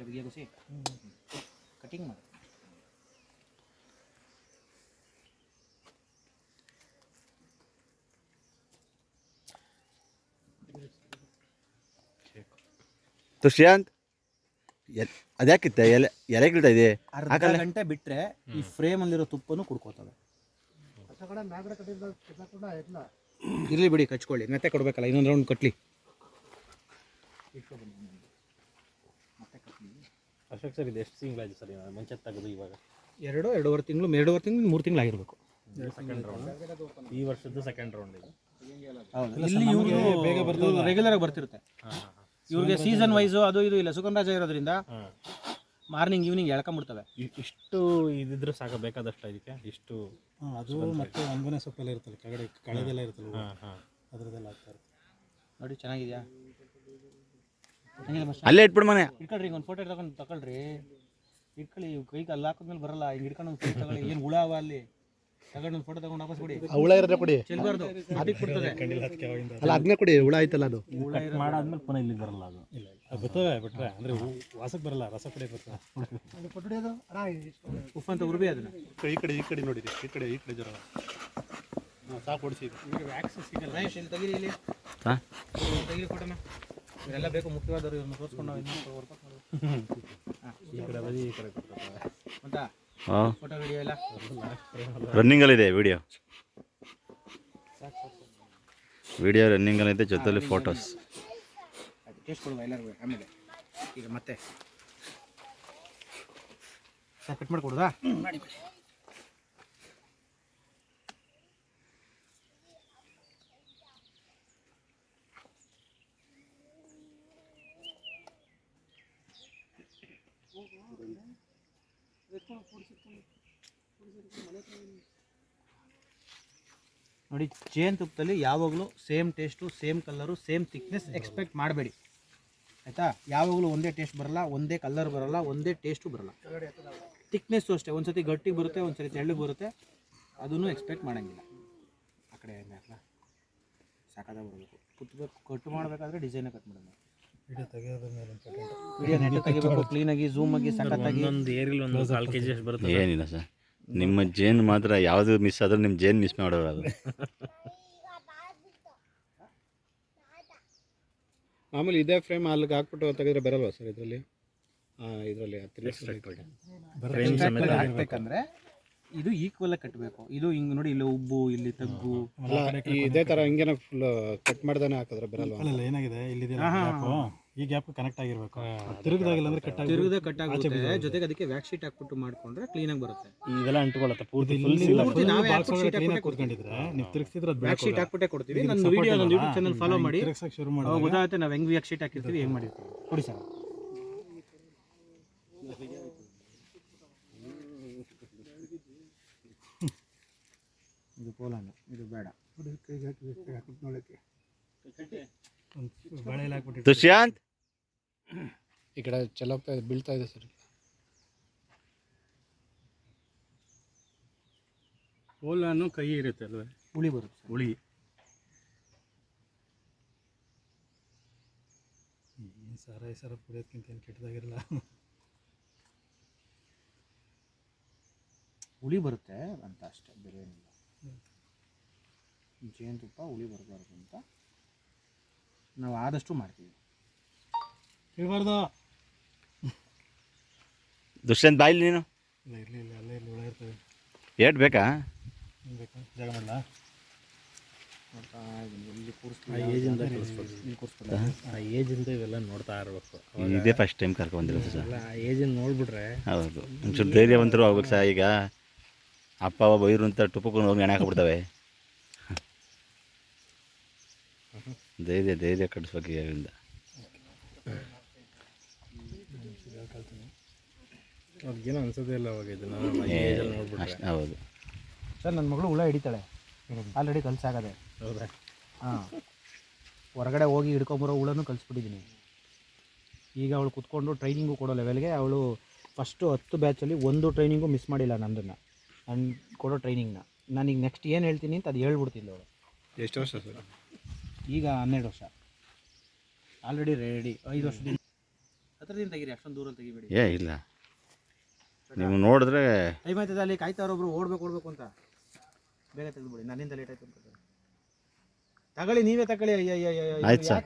ಮಾಡ್ತೀರಾ ಕುಸಿ ಕಟಿಂಗ್ ಮಾಡಿ. ದುಷ್ಯಾಂತ್ ಎಲ್ ಅದ್ಯಾಕಿತ್ತ? ಎಲೆ ಎಲೆ ಗಿಡ ಇದೆ ಅರ್ಧ ಗಂಟೆ ಬಿಟ್ಟರೆ ಈ ಫ್ರೇಮ್ ಅಲ್ಲಿರೋ ತುಪ್ಪನೂ ಕುಡ್ಕೋತವೆ. ಇರಲಿ ಬಿಡಿ ಕಚ್ಕೊಳ್ಳಿ. ಮತ್ತೆ ಕೊಡಬೇಕಲ್ಲ ಇನ್ನೊಂದು ರೌಂಡ್ ಕಟ್ಲಿ. ಅಶೋಕ್ ಸರ್ ಇದು ಎಷ್ಟು ತಿಂಗಳಾಯ್ತು ಸರ್ ಮುಂಚೆ ತೆಗೆದು ಇವಾಗ? ಎರಡು ಎರಡೂವರೆ ತಿಂಗಳು ಎರಡೂವರೆ ತಿಂಗಳು ಮೂರು ತಿಂಗಳು ಆಗಿರಬೇಕು ಸೆಕೆಂಡ್ ರೌಂಡ್ ಈ ವರ್ಷದ ಸೆಕೆಂಡ್ ರೌಂಡ್ ಇದು. ಇಲ್ಲಿ ಇವರು ಬೇಗ ಬರ್ತಾರೆ ರೆಗ್ಯುಲರ್ ಆಗಿ ಬರ್ತಿರುತ್ತೆ. ಇವ್ರಿಗೆ ಸೀಸನ್ ವೈಸು ಅದು ಇದು ಇಲ್ಲ ಸುಗಂಧರಾಜ ಇರೋದ್ರಿಂದ ಮಾರ್ನಿಂಗ್ ಈವ್ನಿಂಗ್ ಎಳ್ಕೊಂಬಿಡ್ತವೆ ಇಷ್ಟು ಇದಿದ್ರೆ ಸಾಕ ಬೇಕಾದಷ್ಟು ಇದಕ್ಕೆ? ಇಷ್ಟು ಅದು ಮತ್ತೆ ಒಂದನೇ ಸೊಪ್ಪೆಲ್ಲ ಇರ್ತಲ್ಲ ಕೆಳಗಡೆ ಕಳೆದೆಲ್ಲ ಇರ್ತಲ್ಲ ಅದ್ರದ್ದೆಲ್ಲ ಹಾಕ್ತಾರೆ ಅದರದ್ದೆಲ್ಲ ಆಗ್ತಾ ಇರುತ್ತೆ. ನೋಡಿ ಚೆನ್ನಾಗಿದೆಯಾ? ಅಲ್ಲೇ ಇಟ್ಬಿಡು ಮನೆ. ಇಟ್ಕೊಳ್ರಿ ಈಗ ಒಂದು ಫೋಟೋ ತಗೊಂಡು ತಗೊಳ್ರಿ ಇಟ್ಕೊಳ್ಳಿ ಕೈ ಕೈಗೆ ಅಲ್ಲಿ ಹಾಕಿದ್ಮೇಲೆ ಬರಲ್ಲ. ಹಿಂಗೆ ಹಿಡ್ಕೊಂಡು ಒಂದು ಫೋಟೋ ತಗೊಳ್ಳಿ. ಏನು ಹುಳ ಅವ ಅಲ್ಲಿ? ತಗೊಂಡು ಒಂದು ಫೋಟೋ ತಗೊಂಡು ವಾಪಸ್ ಕೊಡಿ. ಹುಳ ಇರೋದೇ ಕೊಡಿ. ಚೆಲ್ಬಾರ್ದು. ಅದಕ್ಕೆ ಬಿಡ್ತದೆ. ಅಲ್ಲ ಅದನ್ನೇ ಕೊಡಿ ಹುಳ ಆಯ್ತಲ್ಲ ಅದು. ಹುಳ ಮಾಡಾದ್ಮೇಲೆ ಪುನಃ ಇಲ್ಲಿಗೆ ಬರಲ್ಲ ಅದು. ಇಲ್ಲ ಅದು ಬರ್ತವೆ ಬಿಟ್ರೆ. ಅಂದ್ರೆ ವಾಸಕ್ಕೆ ಬರಲ್ಲ ರಸ ಕಡೆ ಅದು ಉಫ್ ಅಂತ ಉರ್ಬಿ ಅದನ್ನ. ಈ ಕಡೆ ಈ ಕಡೆ ನೋಡಿರಿ. ಈ ಕಡೆ ಈ ಕಡೆ ಜ್ವರ. ಸಾಕು ಹೊಡಿಸಿ ಮಹೇಶ್ ಇಲ್ಲಿ ತೆಗೀರಿ ಇಲ್ಲಿ. ಹಾಂ? ಇಲ್ಲಿ ತೆಗೀರಿ ಫೋಟೋನ ಇವರೆಲ್ಲ ಬೇಕು ಮುಖ್ಯವಾದವರು ಇವ್ರನ್ನ ತೋರಿಸ್ಕೊಂಡು ಇನ್ನೊಂದು ವರ್ಕೌಟ್ ಮಾಡೋದು. ಈ ಕಡೆ ಬದಿ ಈ ಕಡೆ ಕೊಡ್ತಾರೆ ಅಂತ ಹಾಂ. ಫೋಟೋ ವಿಡಿಯೋ ಎಲ್ಲ? ರನ್ನಿಂಗಲ್ಲಿದೆ ವಿಡಿಯೋ ವಿಡಿಯೋ ರನ್ನಿಂಗಲ್ಲಿದೆ ಜೊತೆಲಿ ಫೋಟೋಸ್ ಅದು ಟೇಸ್ಟ್ ಕೊಡುವ ಎಲ್ಲರಿಗೂ ಆಮೇಲೆ ಈಗ ಮತ್ತೆ. ಸರ್ ಕಟ್ ಮಾಡಿ ಕೊಡುದಾ ಮಾಡಿ ಮಾಡಿ. ನೋಡಿ, ಚೇನ್ ತುಪ್ಪದಲ್ಲಿ ಯಾವಾಗಲೂ same taste, same colour, same thickness expect ಮಾಡಬೇಡಿ. ಆಯಿತಾ? ಯಾವಾಗಲೂ ಒಂದೇ ಟೇಸ್ಟ್ ಬರಲ್ಲ, ಒಂದೇ ಕಲರ್ ಬರಲ್ಲ, ಒಂದೇ ಟೇಸ್ಟು ಬರಲ್ಲ. ಥಿಕ್ನೆಸ್ಸು ಅಷ್ಟೇ. ಒಂದು ಸತಿ ಗಟ್ಟಿಗೆ ಬರುತ್ತೆ ಒಂದು ಸತಿ ತೆಳ್ಳಗೆ ಬರುತ್ತೆ. ಅದನ್ನು ಎಕ್ಸ್ಪೆಕ್ಟ್ ಮಾಡೋಂಗಿಲ್ಲ. ಆ ಕಡೆ ಸಾಕಾದ ಬರಬೇಕು. ಕುತ್ಬೇಕು, ಕಟ್ ಮಾಡಬೇಕಾದ್ರೆ ಡಿಸೈನೇ ಕಟ್ ಮಾಡೋದು. ವಿಡಿಯೋ ತೆಗೆಯೋದ್ರ ಮೇಲೆ ಇಂಪಾರ್ಟೆಂಟ್ ವಿಡಿಯೋ ನೆಟ್ ತೆಗಿಬೇಕು ಕ್ಲೀನಾಗಿ ಸಖತ್ತಾಗಿ ಒಂದೊಂದು ಏರಿಯಲ್ಲಿ ಒಂದು ಕಾಲು ಕೆ ಜಿ ಅಷ್ಟು ಬರುತ್ತೆ ಏನಿಲ್ಲ ಸರ್. ನಿಮ್ಮ ಜೇನು ಮಾತ್ರ ಯಾವುದು ಮಿಸ್ ಆದ್ರೆ ನಿಮ್ಮ ಜೇನು ಮಿಸ್ ಮಾಡೋರು ಅದು. ಮಾಮೂಲಿ ಇದೇ ಫ್ರೇಮ್ ಅಲ್ಲಿಗೆ ಹಾಕ್ಬಿಟ್ಟು ತೆಗೆದ್ರೆ ಬರಲ್ವಾ ಸರ್ ಇದರಲ್ಲಿ? ಇದರಲ್ಲಿ ಫ್ರೇಮ್ ಸಮೇತ ಹಾಕ್ಬೇಕಂದ್ರೆ ಇದು ಈಕ್ವಲ್ ಆಗಿ ಕಟ್ಟಬೇಕು ಇದು ಹಿಂಗ್ ನೋಡಿ ಇಲ್ಲಿ ಉಬ್ಬು ಇಲ್ಲಿ ತಗ್ಗು. ಇದೇ ತರ ಹಿಂಗೇನ ಫುಲ್ ಕಟ್ ಮಾಡ್ದಾನೆ ಹಾಕಿದ್ರೆ ಬರಲ್ಲ ಅಲ್ಲ ಏನಾಗಿದೆ? ಇಲ್ಲಿ ಈ ಗ್ಯಾಪ್ ಕನೆಕ್ಟ್ ಆಗಿರ್ಬೇಕು. ತಿರುಗದಾಗಿಲ್ಲ ಅಂದ್ರೆ ಕಟ್ ತಿರುಗದೆ ಕಟ್ ಆಗುತ್ತೆ. ಜೊತೆಗೆ ಅದಕ್ಕೆ ವ್ಯಾಕ್ ಶೀಟ್ ಹಾಕ್ಬಿಟ್ಟು ಮಾಡ್ಕೊಂಡ್ರೆ ಕ್ಲೀನ್ ಆಗಿ ಬರುತ್ತೆ. ಇದೆಲ್ಲ ಅಂಟ್ಕೊಳತ್ತೆ ಪೂರ್ತಿ ನಾವೇ ಕೂತ್ಕೊಂಡಿದ್ರೆ ನೀವು ತಿರುಗಿಸಿದ್ರೆ ಅದು ವ್ಯಾಕ್ ಶೀಟ್ ಹಾಕ್ಬಿಟ್ಟೆ ಕೊಡ್ತೀವಿ. ನನ್ನ ವಿಡಿಯೋ ನನ್ನ ಯೂಟ್ಯೂಬ್ ಚಾನಲ್ ಫಾಲೋ ಮಾಡಿ. ತಿರುಗ್ಸಕ್ಕೆ ಶುರು ಮಾಡಿ. ಗೊತ್ತಾಗುತ್ತೆ. ನಾವು ಹೆಂಗ್ ವ್ಯಾಕ್ ಶೀಟ್ ಹಾಕಿರ್ತೀವಿ ಹೆಂಗ್ ಮಾಡಿರ್ತೀವಿ. ಕೊಡಿ ಸರ್. ಇದು ಪೋಲಂಡ ಇದು ಬೇಡ ಬಾಳೆ ಎಲೆ ಹಾಕ್ಬಿಟ್ಟು ದುಷ್ಯಾಂತ್? ಈ ಕಡೆ ಚೆಲ್ಲೋಗ್ತಾ ಇದೆ ಬೀಳ್ತಾ ಇದೆ ಸರ್. ಓಲಾನು ಕೈ ಇರುತ್ತೆ ಅಲ್ವೇ? ಹುಳಿ ಬರುತ್ತೆ ಹುಳಿ. ಏನು ಸರ ಸರ ಕುಡಿಯೋದ್ಕಿಂತ ಏನು ಕೆಟ್ಟದಾಗಿರಲ್ಲ. ಹುಳಿ ಬರುತ್ತೆ ಅಂತ ಅಷ್ಟೇ ಬೇರೆ ಏನಿಲ್ಲ. ಜೇನುತುಪ್ಪ ಹುಳಿ ಬರಬಾರ್ದು ಅಂತ ನಾವು ಆದಷ್ಟು ಮಾಡ್ತೀವಿ. ಇರಬಾರ್ದು ದುಷ್ಯಂತ್ ಬಾಯಿಲಿ ನೀನು? ಇಲ್ಲ ಇರಲಿ ಇಲ್ಲ ಅಲ್ಲೇ ಇಲ್ಲಿ ಹುಳ ಇರ್ತವೆ ಏಟ್ ಬೇಕಾ? ಏನು ಬೇಕಾ? ಜಾಗ ಮಾಡಲ? ನೋಡ್ತಾ ಇದೀನಿ ಎಲ್ಲಿ ಆ ಕೂರಿಸ್ತೀವಿ ಏಜಿಂದ ಆ? ಇವೆಲ್ಲ ನೋಡ್ತಾ ಇರಬೇಕು. ಇದೇ ಫಸ್ಟ್ ಟೈಮ್ ಕರ್ಕೊಂಡಿರೋದು ಸರ್. ಆ ಏಜಿಂದ ನೋಡ್ಬಿಟ್ರೆ ಹೌದು. ಒಂಚೂರು ಧೈರ್ಯವಂತರು ಆಗ್ಬೇಕು ಸರ್ ಈಗ. ಅಪ್ಪ ಬೈರು ಅಂತ ಟುಪ್ಪಕೊಂಡು ಹೋಗಿ ಹಾಕ್ಬಿಡ್ತವೆ ಧೈರ್ಯ ಧೈರ್ಯ ಕಟ್ಟಿಸ್ಬೇಕು ಇದರಿಂದ ಅವ್ರಿಗೇನು ಅನ್ಸೋದೇ ಇಲ್ಲ ಅವಾಗ ಅಷ್ಟು ಹೌದು. ಸರ್ ನನ್ನ ಮಗಳು ಹುಳ ಹಿಡಿತಾಳೆ. ಆಲ್ರೆಡಿ ಕಲ್ಸಾಗದೆ. ಹೌದಾ? ಹಾಂ. ಹೊರಗಡೆ ಹೋಗಿ ಹಿಡ್ಕೊಂಬರೋ ಹುಳನೂ ಕಲಿಸ್ಬಿಟ್ಟಿದ್ದೀನಿ ಈಗ ಅವಳು ಕುತ್ಕೊಂಡು ಟ್ರೈನಿಂಗು ಕೊಡೋ ಲೆವೆಲ್ಗೆ ಅವಳು ಫಸ್ಟು ಹತ್ತು ಬ್ಯಾಚಲ್ಲಿ ಒಂದು ಟ್ರೈನಿಂಗು ಮಿಸ್ ಮಾಡಿಲ್ಲ ನಂದನ್ನು. ನಾನು ಕೊಡೋ ಟ್ರೈನಿಂಗ್ನ ನಾನೀಗ ನೆಕ್ಸ್ಟ್ ಏನು ಹೇಳ್ತೀನಿ ಅಂತ ಅದು ಹೇಳ್ಬಿಡ್ತಿದ್ಲು ಅವಳು. ಎಷ್ಟು ವರ್ಷ ಸರ್? ಈಗ ಹನ್ನೆರಡು ವರ್ಷ. ಆಲ್ರೆಡಿ ರೆಡಿ ಐದು ವರ್ಷದಿಂದ. ಹತ್ರದಿಂದ ತೆಗೀರಿ ಅಷ್ಟೊಂದು ದೂರ ತೆಗಿಬೇಡಿ. ಏ ಇಲ್ಲ. ನೀವು ನೋಡಿದ್ರೆ ಟೈಮ್ ಆಯ್ತದ ಅಲ್ಲಿ ಕಾಯ್ತಾವ್ರೊಬ್ರು ಓಡ್ಬೇಕು ಓಡ್ಬೇಕು ಅಂತ. ಬೇಗ ತೆಗೆದುಬಿಡಿ. ನನ್ನಿಂದ ಲೇಟ್ ಆಯ್ತು ಅಂತ. ತಗೊಳ್ಳಿ ನೀವೇ ತಗೊಳ್ಳಿ. ಅಯ್ಯ ಅಯ್ಯ ಅಯ್ಯ ಆಯ್ತು ಸರ್.